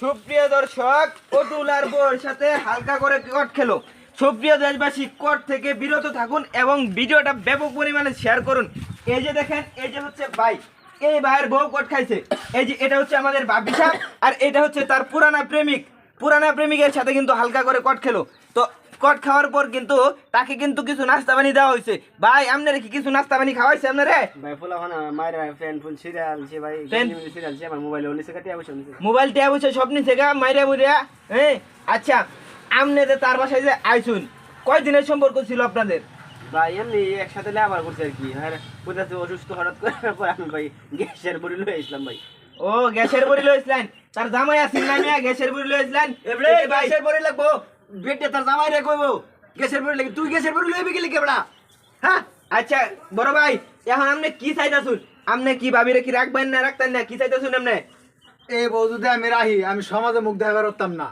সুপ্রিয় দর্শক অতুল আর বোর সাথে হালকা করে কট খেলো। সুপ্রিয় দেশবাসী কট থেকে বিরত থাকুন এবং ভিডিওটা ব্যাপক পরিমাণে শেয়ার করুন। এই যে দেখেন, এই যে হচ্ছে ভাই। এই ভাইয়ের বউ কট খাইছে। এই যে, এটা হচ্ছে আমাদের বাবিসা আর এটা হচ্ছে তার পুরানা প্রেমিক। পুরানা প্রেমিকের সাথে কিন্তু হালকা করে কট খেলো। তো কট খাওয়ার পর কিন্তু তাকে কিন্তু কিছু নাস্তা পানি দেওয়া হয়েছে ভাই আপনারা কি কিছু নাস্তা পানি খাওয়াইছে আপনারা? ভাই ফুলা হনা মায়ের ফ্যান ফুল সিরিয়াল সে ভাই সিরিয়াল সে আমার মোবাইলে হচ্ছে সব নিচে গা মাইরা মুরিয়া। হ্যাঁ আচ্ছা আমনে যে তার বাসায় যে আইসুন কয় দিনের সম্পর্ক ছিল আপনাদের? ভাই এমনি একসাথে লেবার করছে আর কি। হ্যাঁ কোথাতে অসুস্থ হঠাৎ করে পর আমি ভাই গ্যাসের বড়ি লয়ে আসলাম ভাই। ও গ্যাসের বড়ি লইছিলেন তার জামাই আছিল না গ্যাসের বড়ি লইছিলেন এবারে গ্যাসের বড়ি লাগবো। বেটে তার জামাই রে কইবো গ্যাসের বড়ি লাগবে তুই গ্যাসের বড়ি লইবি গেলি কেবড়া হ্যাঁ? আচ্ছা বড় ভাই এখন আপনি কি চাইতাছুন? আপনি কি ভাবিরে কি রাখবেন না রাখতেন না? কি চাইতাছুন আপনি? এই বউ যদি আমি রাহি আমি সমাজে মুখ দেখাবার পারতাম না।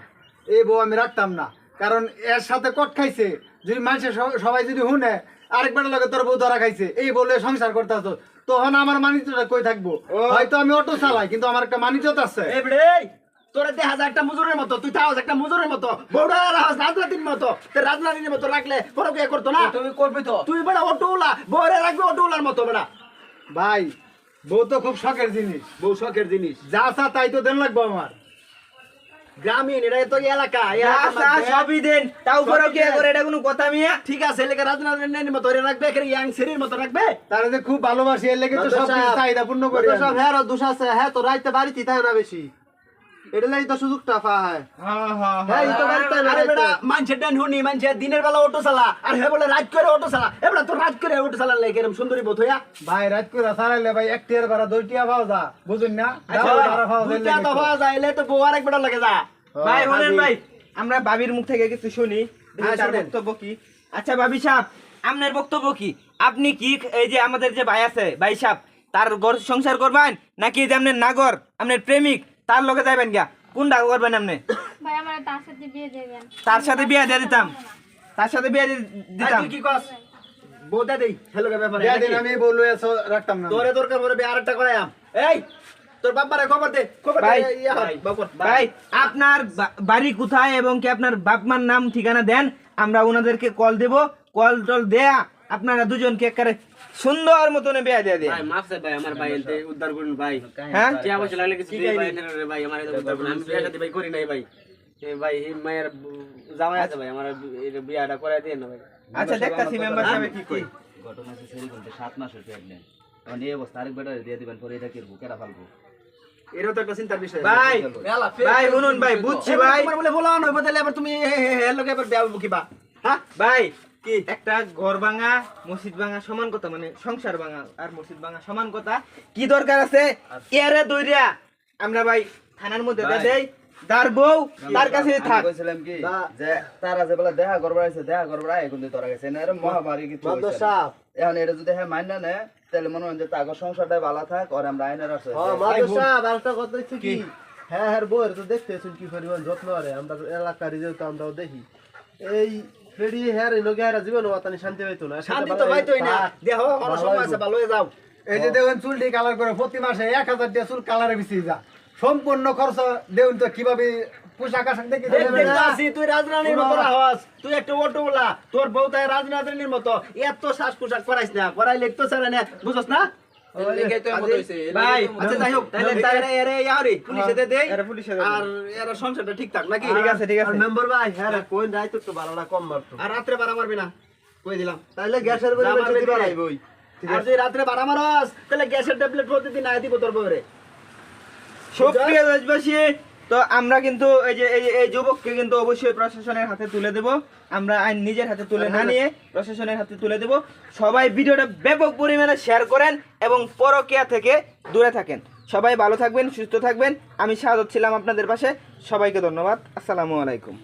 এই বউ আমি রাখতাম না। কারণ এর সাথে কট খাইছে। যদি মানুষের সব- সবাই যদি শুনে আরেকবার লাগে তোর বউ ধরা খাইছে এই বলে সংসার করতে আসতো তখন আমার মানিজ্যটা কই থাকব। হয়তো আমি অটো চালাই কিন্তু আমার একটা মানিজ্যত আছে। তোরা একটা মুজুরের মতো তুই তাও একটা মুজুরের মতো রাজনাতির মতো তোর রাজনাতির মতো রাখলে বড় বিয়ে করতো না? তুমি করবে তো। তুই বড় রাখবে অটোওয়ালার মতো বেড়া ভাই বউ তো খুব শখের জিনিস। বউ শখের জিনিস। যা চা তাই তো দেন লাগবো আমার। গ্রামীণ এটা তো এলাকা এলাকার সবই দেন তাও বড় কি করে এটা কোনো কথা মিয়া? ঠিক আছে এলাকা মতো রাখবে এখানে ইয়াং মতো রাখবে। তারা যে খুব ভালোবাসি এর লেগে তো সব চাহিদা পূর্ণ করি আমি। হ্যাঁ দোষ আছে হ্যাঁ তো রাইতে বাড়িতে তাই না বেশি। এটা তো সুযোগটা পা হয়। হ্যাঁ হ্যাঁ হ্যাঁ এই তো হ্যাঁ আরে বেটা মানুষের ডান হুনি মানুষের দিনের বেলা অটো চালা আর হে বলে রাত করে অটো চালা এবার তো রাত করে অটো চালার লাগে এরকম সুন্দরী বোধ হইয়া? ভাই রাত করে সারাইলে ভাই এক টিয়ার ভাড়া দুই টিয়া পাওয়া যা। বুঝুন না? আচ্ছা ভাড়া পাওয়া যায় দুইটা তো তো। পাওয়া যায় এলে তো বউ আরেক বেটা লাগে যা। ভাই বলেন ভাই আমরা বাবির মুখ থেকে কিছু শুনি। হ্যাঁ, তার বক্তব্য কি? আচ্ছা বাবি সাহেব আপনার বক্তব্য কি? আপনি কি এই যে আমাদের যে ভাই আছে ভাই সাহেব তার ঘর সংসার করবেন? নাকি যে আপনার নাগর আপনার প্রেমিক? তার লগে যাবেন গা কোনটা করবেন আপনি ভাই আমার তার সাথে বিয়ে দেবেন তার সাথে বিয়ে দিয়ে দিতাম। তার সাথে বিয়ে দিয়ে দিতাম। কি কস? বউটা দেই কে ব্যাপারে। দেয়া দিন নাকি? আমি বলল রাখতাম না। তোরে দরকার পড়বে আরেকটা করে আম। এই তোর বাবারে খবর দে। খবর দে ভাই, ভাই, ভাই আপনার বাড়ি কোথায় এবং কি আপনার বাপমার নাম ঠিকানা দেন। আমরা ওনাদেরকে কল দেব। কল টল দেয়া। আপনারা দুজনকে একেবারে সুন্দর মতন বিয়ে দিয়ে দেন। ভাই মাফ চাই ভাই আমার ভাই এনতে উদ্ধার করুন ভাই। হ্যাঁ? যে অবশ্য লাগলে কিছু দিই ভাই এনে রে ভাই আমার এটা উদ্ধার করুন আমি বিয়ে শাদী ভাই করি নাই ভাই। এ ভাই এই মায়ের ব- জামাই আছে ভাই আমার এই বিয়াটা করে দেন না ভাই আচ্ছা দেখতাছি মেম্বার সাহেব কি কই ঘটনা হচ্ছে সেরি বলতে সাত মাসের প্রেগনেন্ট এখন এই অবস্থা আরেক বেটা দিয়ে দিবেন পরে এটা কিরবো কেরা ফালবো এরও তো একটা চিন্তার বিষয়। ভাই ভাই শুনুন ভাই বুঝছি ভাই। তোমার বলে বলা নয় বদলে আবার তুমি এর লগে আবার বিয়া বকিবা হ্যাঁ? ভাই কি? একটা ঘর ভাঙা মসজিদ ভাঙা সমান কথা মানে সংসার ভাঙা আর মসজিদ ভাঙা সমান কথা। কি দরকার আছে? এরে দইরা আমরা ভাই থানার মধ্যে। দেই তার বউ তার কাছে থাক। কইছিলাম কি যে তারা যে বলে দেখা করবার আছে দেখা করবার কিন্তু তোরা গেছে। না এরকম মহামারী সাপ। এখন এটা যদি হ্যাঁ মান্য নেয় তাহলে মনে হয় যে তাগর সংসারটাই ভালো থাক আর আমরা আইনের আছে হ্যাঁ সাপ আরেকটা কথা হচ্ছে কি? হ্যাঁ হ্যাঁ বউয়ের তো দেখতেছেন কি পরিমাণ যত্ন করে আমরা এলাকার যেহেতু আমরাও দেখি। এই হ্যাঁ হ্যাঁ জীবন শান্তি পাইতো না। শান্তি তো পাইতোই না। দেহ আমার সময় আছে ভালো হয়ে যাও। এই যে দেখুন চুলটি কালার করে প্রতি মাসে এক হাজার টাকা চুল কালারে বেশি যা। সম্পূর্ণ খরচ দেখুন তো কীভাবে পোশাক আশাক দেখি তো তুই রাজরানীর মতো তুই একটা অটোওয়ালা তোর বউ তাই রাজরানীর মতো। এত শ্বাস পোশাক করাইস না করাই লিখতো ছাড়া না। বুঝছ না? রাত্রে বাড়া বাড়া মারস তাহলে গ্যাসের ট্যাবলেট প্রতিদিন আয় দিব তোর বউরে। সব দেশবাসী তো আমরা কিন্তু এই যে এই এই যুবককে কিন্তু অবশ্যই প্রশাসনের হাতে তুলে দেব। আমরা আইন নিজের হাতে তুলে না নিয়ে প্রশাসনের হাতে তুলে দেব। সবাই ভিডিওটা ব্যাপক পরিমাণে শেয়ার করেন এবং পরকিয়া থেকে দূরে থাকেন। সবাই ভালো থাকবেন সুস্থ থাকবেন। আমি স্বাগত ছিলাম আপনাদের পাশে। সবাইকে ধন্যবাদ। আসসালামু আলাইকুম।